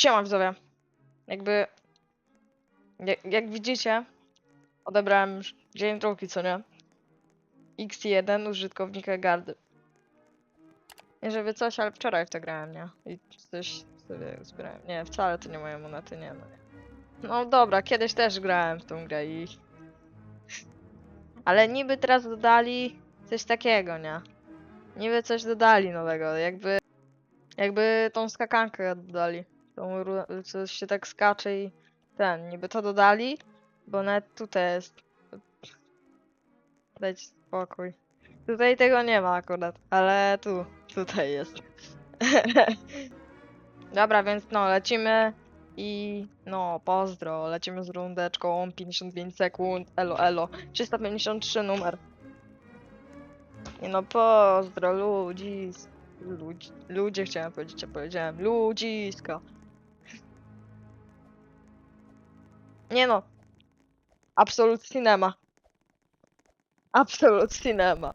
Siema widzowie. Jakby... Jak, jak widzicie, odebrałem już dzień drugi, co nie? X1 użytkownika gardy. Nie żeby coś, ale wczoraj w to grałem, nie? I coś sobie zbierałem. Nie, wcale to nie moje monety, nie no. nie. No dobra, kiedyś też grałem w tą grę i... Ale niby teraz dodali coś takiego, nie? Niby coś dodali nowego, jakby... Jakby tą skakankę dodali. Tą, coś się tak skacze i ten, niby to dodali, bo nawet tutaj jest. Dajcie spokój. Tutaj tego nie ma akurat, ale tu, tutaj jest. Dobra, więc no, lecimy i no, pozdro, lecimy z rundeczką, 55 sekund, elo, elo, 353 numer. Nie no, pozdro, ludzi, ludzi, ludzie chciałem powiedzieć, a powiedziałem, ludziska. Nie no. Absolut cinema. Absolut cinema.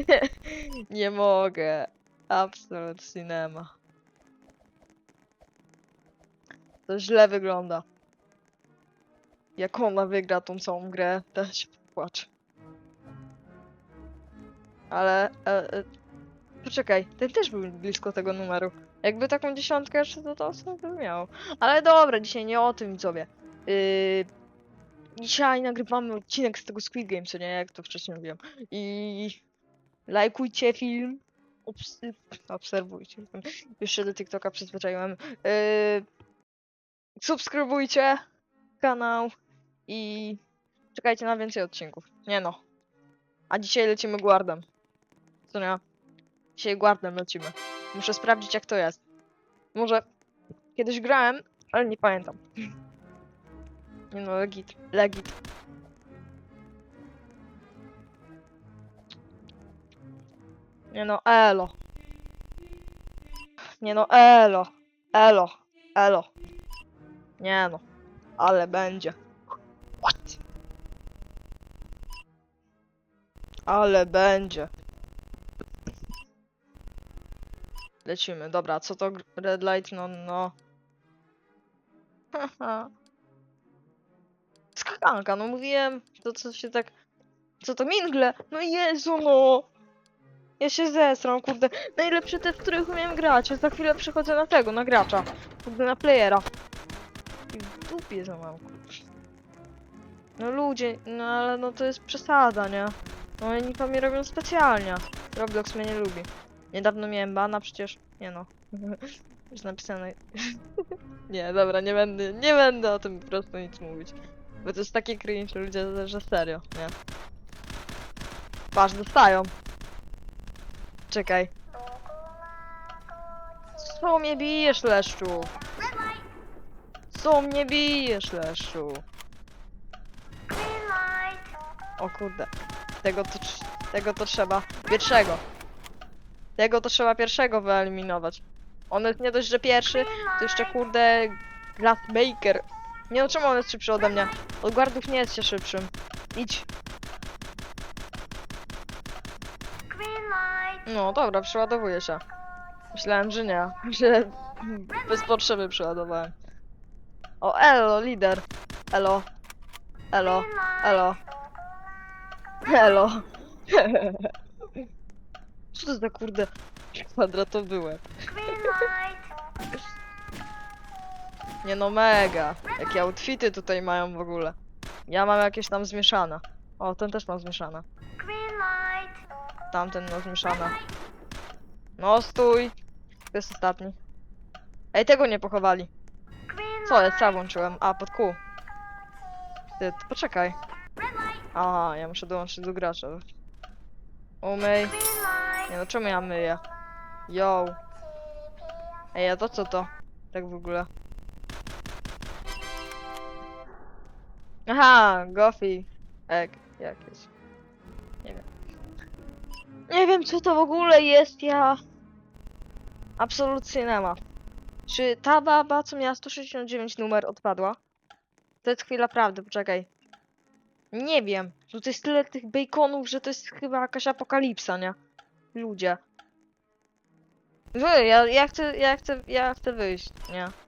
Nie mogę. Absolut cinema. To źle wygląda. Jak ona wygra tą całą grę, to się płacz. Ale... E, e, poczekaj, ten też był blisko tego numeru. Jakby taką dziesiątkę jeszcze to, to sobie miał. Ale dobra, dzisiaj nie o tym widzowie. Yy, dzisiaj nagrywamy odcinek z tego Squid Game, co nie, jak to wcześniej mówiłem. I lajkujcie film. Obs obserwujcie. Już się do TikToka przyzwyczaiłem. Yy, subskrybujcie kanał i czekajcie na więcej odcinków. Nie no. A dzisiaj lecimy guardem. Co nie? Dzisiaj guardem lecimy. Muszę sprawdzić jak to jest. Może kiedyś grałem, ale nie pamiętam. No, legit, legit. Nie no, elo. Nie no, elo. Elo. Elo. Nie no. Ale będzie. What? Ale będzie. Lecimy, dobra, co to red light? No, no. Haha. Skakanka, no mówiłem, to co się tak... Co to mingle? No Jezu, no! Ja się zesram, kurde. Najlepsze te, w których umiem grać. Ja za chwilę przechodzę na tego, na gracza. Kurde, na playera. I w dupie za kurde. No ludzie, no ale no to jest przesada, nie? No oni to mi robią specjalnie. Roblox mnie nie lubi. Niedawno miałem bana przecież. Nie no. Jest napisane. nie, dobra, nie będę, nie będę o tym po prostu nic mówić. Bo to jest takie cringe, ludzie, że serio, nie? Patrz, dostają. Czekaj. Co mnie bijesz, Leszczu? Co mnie bijesz, Leszczu? O kurde. Tego to, tego to trzeba pierwszego. Tego to trzeba pierwszego wyeliminować. On jest nie dość, że pierwszy, to jeszcze kurde Glassmaker. Nie no czemu on jest szybszy ode mnie? Od guardów nie jest się szybszym. Idź. No dobra, przeładowuję się. Myślałem, że nie. Że bez potrzeby przeładowałem. O, elo, lider. Elo. Elo. Elo. Elo. Co to za kurde kwadratowy łeb? Nie no, mega. Jakie outfity tutaj mają w ogóle. Ja mam jakieś tam zmieszane. O, ten też mam zmieszane. Tamten ma zmieszane. No, stój. To jest ostatni. Ej, tego nie pochowali. Co jest? Co ja włączyłem? A, pod kół. Ty, poczekaj. Aha, ja muszę dołączyć do gracza. Umyj. Nie no, czemu ja myję? Yo. Ej, a to co to? Tak w ogóle. Aha, Gofi. Egg, jakieś. Nie wiem. Nie wiem, co to w ogóle jest, ja... Absolutnie nie ma. Czy ta baba, co miała 169 numer, odpadła? To jest chwila prawdy, poczekaj. Nie wiem. Tu jest tyle tych baconów, że to jest chyba jakaś apokalipsa, nie? Ludzie. Wy, ja, ja chcę, ja chcę, ja chcę wyjść, nie?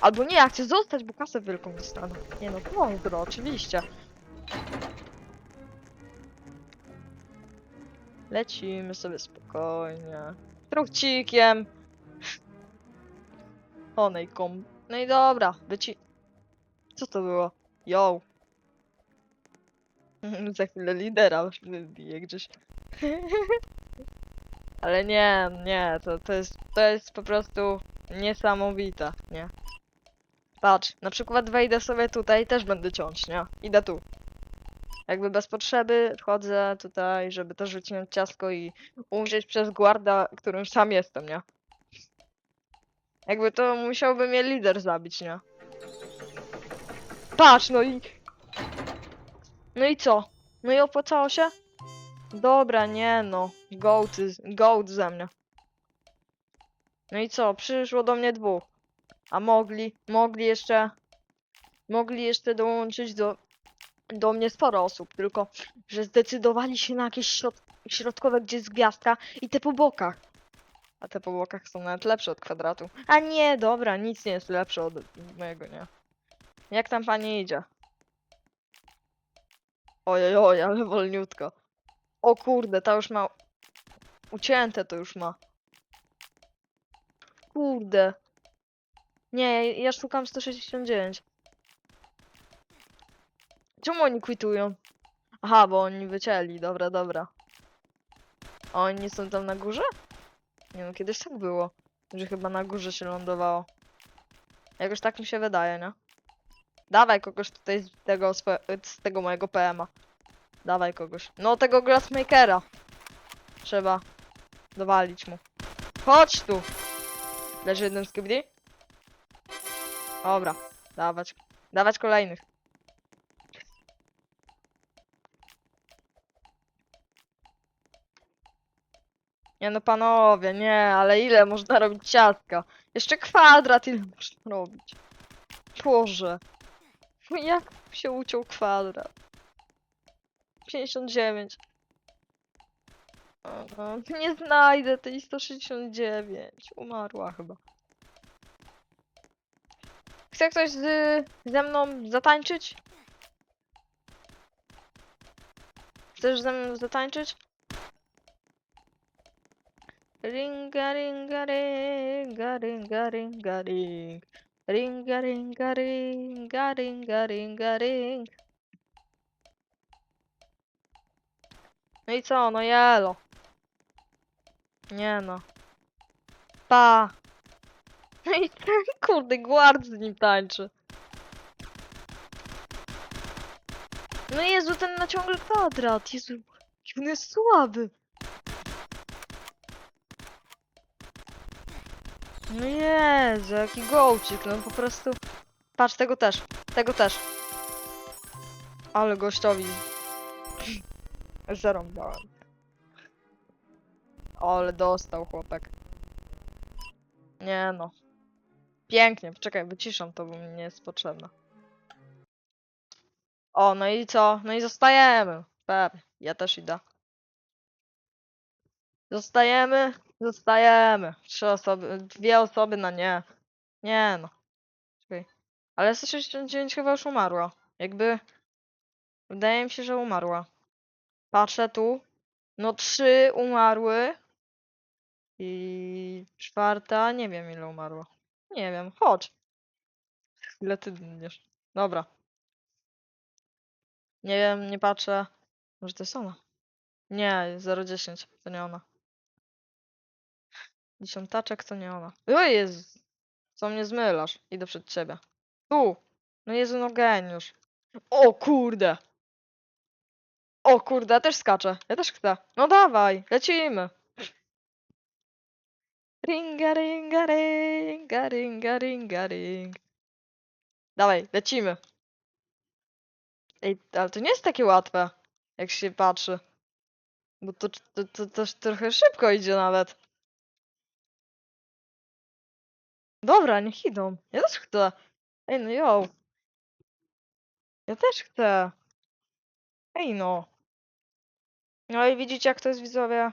Albo nie, ja chcę zostać, bo kasę wielką dostanę. Nie no, pozdro, oczywiście. Lecimy sobie spokojnie. Truchcikiem. Honeycomb. No i dobra, wyci... Co to było? Yo. Za chwilę lidera wybije gdzieś. Ale nie, nie, to, to, jest, to jest po prostu niesamowite, nie? Patrz, na przykład wejdę sobie tutaj, też będę ciąć, nie? Idę tu. Jakby bez potrzeby wchodzę tutaj, żeby też wycinać ciasko i umrzeć przez guarda, którym sam jestem, nie? Jakby to musiałby mnie lider zabić, nie? Patrz, no i... No i co? No i opłacało się? Dobra, nie no. Goat, goat ze mnie. No i co? Przyszło do mnie dwóch. A mogli, mogli jeszcze... Mogli jeszcze dołączyć do... Do mnie sporo osób, tylko że zdecydowali się na jakieś środ środkowe, gdzie jest gwiazdka i te po bokach. A te po bokach są nawet lepsze od kwadratu. A nie, dobra, nic nie jest lepsze od mojego, nie. Jak tam pani idzie? Ojej, oj, ale wolniutko. O kurde, ta już ma... Ucięte to już ma. Kurde. Nie, ja szukam 169. Czemu oni quitują? Aha, bo oni wycięli, dobra, dobra. A oni są tam na górze? Nie no, kiedyś tak było. Że chyba na górze się lądowało. Jakoś tak mi się wydaje, nie? Dawaj kogoś tutaj z tego, z tego mojego PM-a. Dawaj kogoś. No tego Glassmakera. Trzeba dowalić mu. Chodź tu! Leży jeden z KBD? Dobra, dawać. Dawać kolejnych. Nie no panowie, nie, ale ile można robić ciastka? Jeszcze kwadrat ile można robić? Boże. Jak się uciął kwadrat? 59. Aha, nie znajdę tej 169. Umarła chyba. Chce ktoś z, ze mną zatańczyć? Chcesz ze mną zatańczyć? Ringa ringa ringa ringa ringa ring. Ringa ringa ringa ringa ringa ring. No i co, no jelo. Nie no. Pa. No kurde guard z nim tańczy. No Jezu, ten na ciągle kwadrat. Jezu, on jest słaby. No Jezu, jaki gołcik, no po prostu. Patrz, tego też, tego też. Ale gościowi. Zarąbałem. Ale dostał chłopak. Nie no. Pięknie, czekaj, wyciszam to, bo mi nie jest potrzebne. O, no i co? No i zostajemy. Pewnie, ja też idę. Zostajemy? Zostajemy. Trzy osoby, dwie osoby na nie. Nie no. Czekaj. Ale 169 chyba już umarła. Jakby... Wydaje mi się, że umarła. Patrzę tu. No trzy umarły. I czwarta, nie wiem ile umarło. Nie wiem, chodź. Ile ty dniesz? Dobra. Nie wiem, nie patrzę. Może to jest ona? Nie, 010, to nie ona. Dziesiątaczek to nie ona. O Jezu, co mnie zmylasz? Idę przed ciebie. Tu! No Jezu, no geniusz. O kurde! O kurde, ja też skaczę. Ja też chcę. No dawaj, lecimy. Ringa, ringa, ringa, ringa, ringa, ring. Dawaj, lecimy. Ej, ale to nie jest takie łatwe, jak się patrzy. Bo to, to, to, to trochę szybko idzie nawet. Dobra, niech idą. Ja też chcę. Ej, no jo. Ja też chcę. Ej, no. No i widzicie, jak to jest widzowie.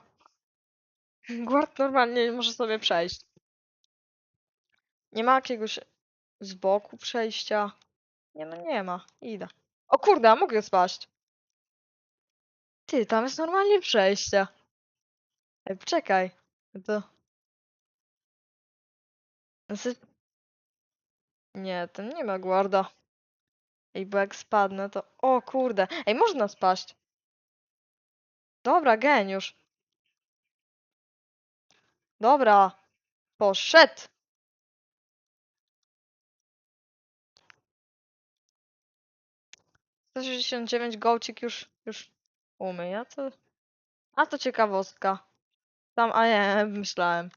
Guard normalnie nie może sobie przejść. Nie ma jakiegoś z boku przejścia. Nie no, nie ma. Idę. O kurde, a mogę spaść. Ty, tam jest normalnie przejście. Ej, czekaj. To... Nie, ten nie ma guarda. Ej, bo jak spadnę, to... O kurde. Ej, można spaść. Dobra, geniusz. Dobra. Poszedł. 69 gołcik już, już umyje, to... A to ciekawostka. Tam, a nie, myślałem.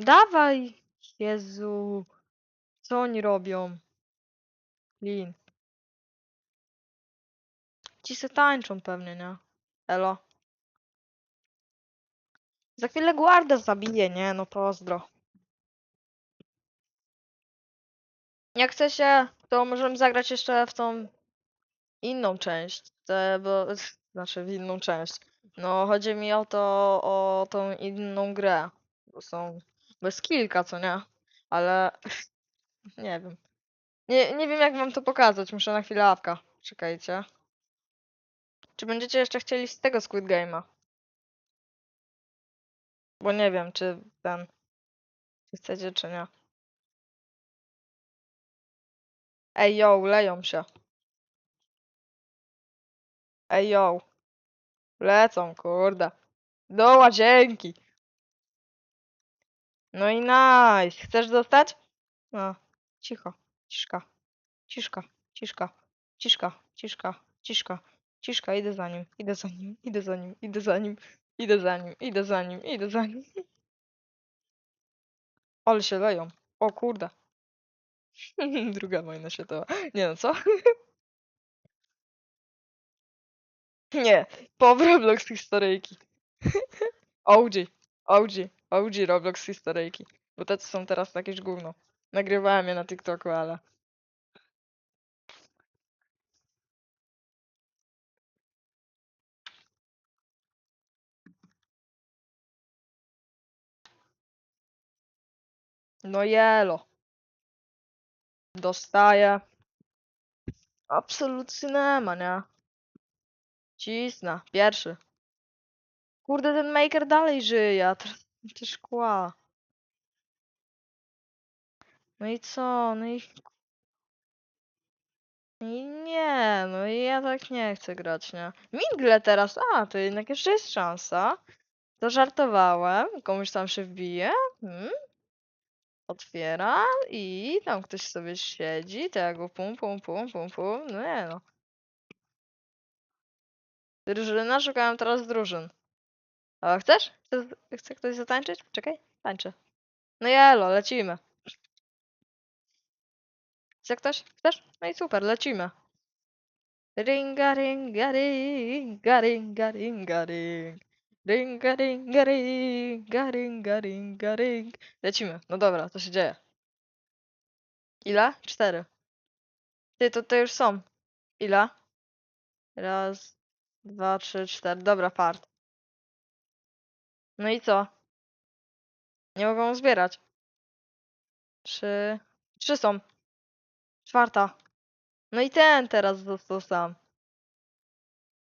Dawaj! Jezu. Co oni robią? Lin. Ci se tańczą pewnie, nie? Elo. Za chwilę guarda zabije, nie? No pozdro. Jak chcecie, to możemy zagrać jeszcze w tą inną część. Te, bo, znaczy w inną część. No, chodzi mi o to, o tą inną grę. Bo są, bez kilka, co nie? Ale nie wiem. Nie, nie wiem jak wam to pokazać, muszę na chwilę awka. Czekajcie. Czy będziecie jeszcze chcieli z tego Squid Game'a? Bo nie wiem, czy ten... Czy chcecie, czy nie. Ej, yo, leją się. Ej, yo. Lecą, kurde. Do łazienki. No i nice. Chcesz dostać? No. Cicho. Ciszka. Ciszka. Ciszka. Ciszka. Ciszka. Ciszka. Ciszka. Idę za nim. Idę za nim. Idę za nim. Idę za nim. Idę za nim. Idę za nim. Idę za nim. Ale się leją. O kurde. Druga wojna światowa. Nie no, co? Nie. Po Roblox historyjki. OG. OG. OG Roblox historyjki. Bo te co są teraz jakieś gówno. Nagrywałem je na TikToku, ale... No jelo. Dostaję. Absolutnie nie ma, nie? Cisna. Pierwszy. Kurde, ten maker dalej żyje, a te szkła. No i co? No i... I nie, no i ja tak nie chcę grać, nie? Mingle teraz, a, to jednak jeszcze jest szansa. To żartowałem, komuś tam się wbije. Hmm? Otwiera i tam ktoś sobie siedzi, to ja go pum, pum, pum, pum, pum. No nie no. Drużyna, szukałem teraz drużyn. A chcesz? Chce, chce ktoś zatańczyć? Czekaj, tańczę. No jelo, lecimy. Chce ktoś? Chcesz? No i super, lecimy. Ringa, ringa, ringa, ringa, ringa, ring. Ringa, ringa, ringa, ringa, ringa, ring. Lecimy. No dobra, co się dzieje? Ile? Cztery. Ty, to te już są. Ile? Raz, dwa, trzy, cztery. Dobra, part. No i co? Nie mogą zbierać. Trzy. Trzy są. Czwarta. No i ten teraz został sam.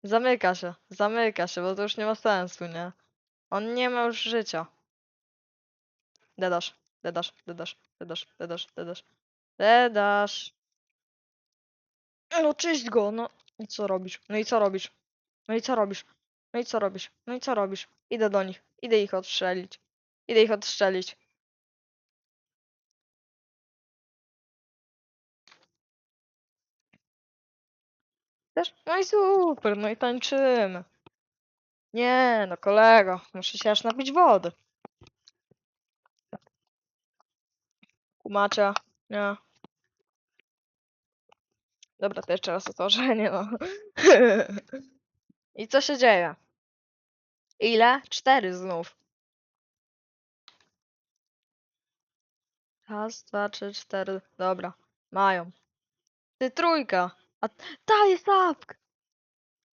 Zamyka się, zamyka się, bo to już nie ma sensu, nie? On nie ma już życia. Dedasz, dedasz, dedasz, dedasz, dedasz, dedasz. Dedasz. No czyść go, no. I co robisz? No i co robisz? No i co robisz? No i co robisz? No i co robisz? Idę do nich. Idę ich odstrzelić. Idę ich odstrzelić. Też? No i super, no i tańczymy. Nie, no kolego, muszę się aż napić wody. Kumacia, nie. Dobra, to jeszcze raz otworzenie, no. I co się dzieje? Ile? Cztery znów. Raz, dwa, trzy, cztery. Dobra, mają. Ty trójka. Ta jest apk.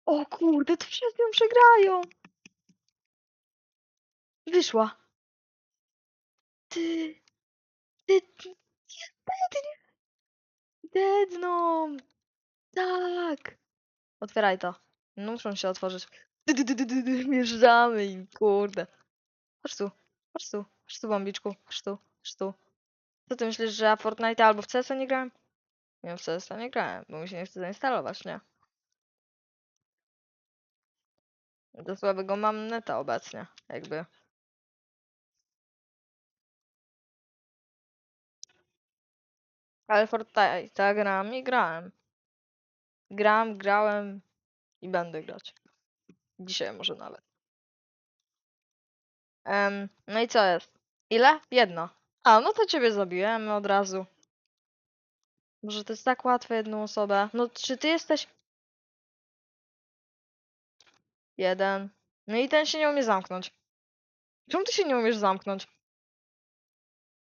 O kurde, to przez nią przegrają. Wyszła. Ty. Ty. ty-. Dedną. Tak. Otwieraj to. No muszą się otworzyć. Wjeżdżamy im, kurde. Chodź tu, chodź tu, chodź tu, bombiczku, chodź tu, chodź tu. Co ty myślisz, że ja Fortnite albo w CS nie grałem? Nie, w CS nie grałem, bo mi się nie chce zainstalować, nie? Do słabego mam neta obecnie, jakby. Ale Fortnite gram i grałem. Gram, grałem i będę grać. Dzisiaj może nawet. Em, no i co jest? Ile? Jedno. A, no to ciebie zabiłem od razu. Może to jest tak łatwe jedną osobę. No, czy ty jesteś... Jeden. No i ten się nie umie zamknąć. Czemu ty się nie umiesz zamknąć?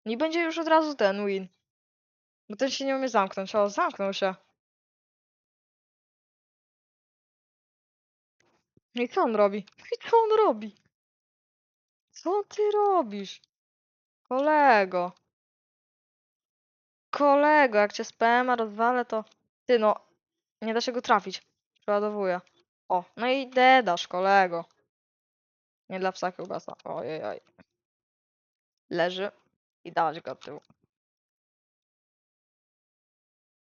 I będzie już od razu ten win. Bo ten się nie umie zamknąć. O, zamknął się. I co on robi? I co on robi? Co ty robisz? Kolego. Kolego, jak cię z PMA rozwalę, to... Ty no, nie da się go trafić. Przeładowuję. O, no i dedasz, kolego. Nie dla psa kiełbasa. Ojej, oj. Leży. I dawać go od tyłu.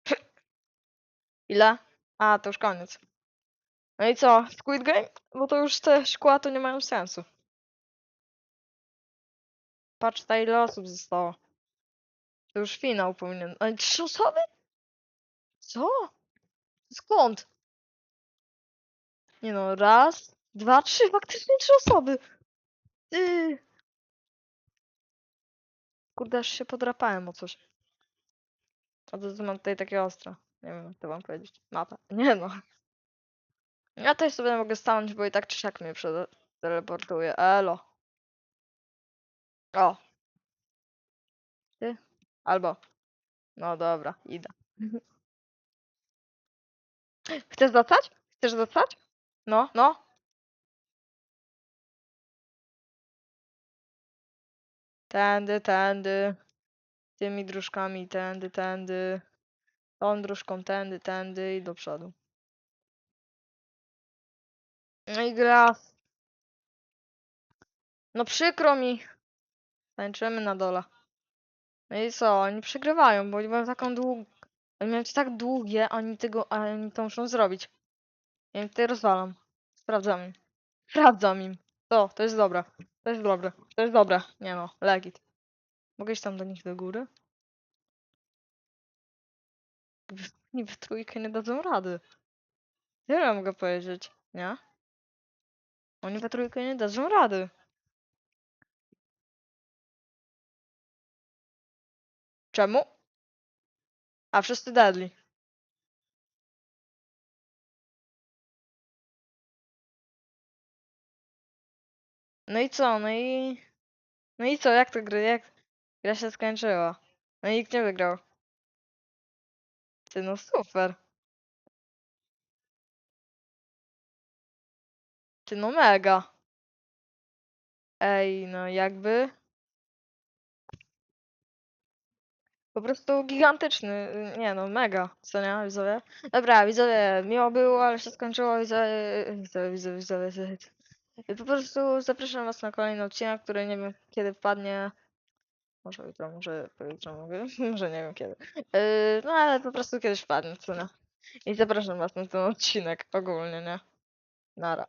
Ile? A, to już koniec. No i co? Squid Game? Bo to już te szkła to nie mają sensu. Patrz, ile osób zostało. To już finał powinien. Ale trzy osoby? Co? Skąd? Nie no, raz, dwa, trzy, faktycznie trzy osoby. Kurde, aż się podrapałem o coś. A to mam tutaj takie ostre. Nie wiem, jak to wam powiedzieć. Mapę. Nie no. Ja też sobie mogę stanąć, bo i tak czy siak mnie teleportuje. Elo. O. Albo. No dobra, idę. Chcesz dostać? Chcesz dostać? No, no. Tędy, tędy. Tymi dróżkami, tędy, tędy. Tą dróżką, tędy, tędy i do przodu. No i gras. No przykro mi. Tańczymy na dole. No i co? Oni przegrywają, bo oni mają taką długą... Oni mają tak długie, a oni tego, a oni to muszą zrobić. Ja im tutaj rozwalam. Sprawdzam im. Sprawdzam im. To, to jest dobre. To jest dobre. To jest dobre. Nie no, legit. Mogę iść tam do nich do góry? Oni w trójkę nie dadzą rady. Tyle mogę powiedzieć, nie? Oni we trójkę nie dadzą rady. Czemu? A wszyscy deadly. No i co? No i... No i co? Jak to gry? Jak gra się skończyła? No i nikt nie wygrał. Ty no super. Ty no mega. Ej, no jakby... Po prostu gigantyczny, y, nie no, mega, co nie, widzowie? Dobra, widzowie, miło było, ale się skończyło, widzowie, widzowie, widzowie, widzowie, widzowie. Po prostu zapraszam was na kolejny odcinek, który nie wiem kiedy wpadnie. Może jutro, może pojutrze mogę, może nie wiem kiedy. Yy, no ale po prostu kiedyś wpadnie, co nie? I zapraszam was na ten odcinek ogólnie, nie? Nara.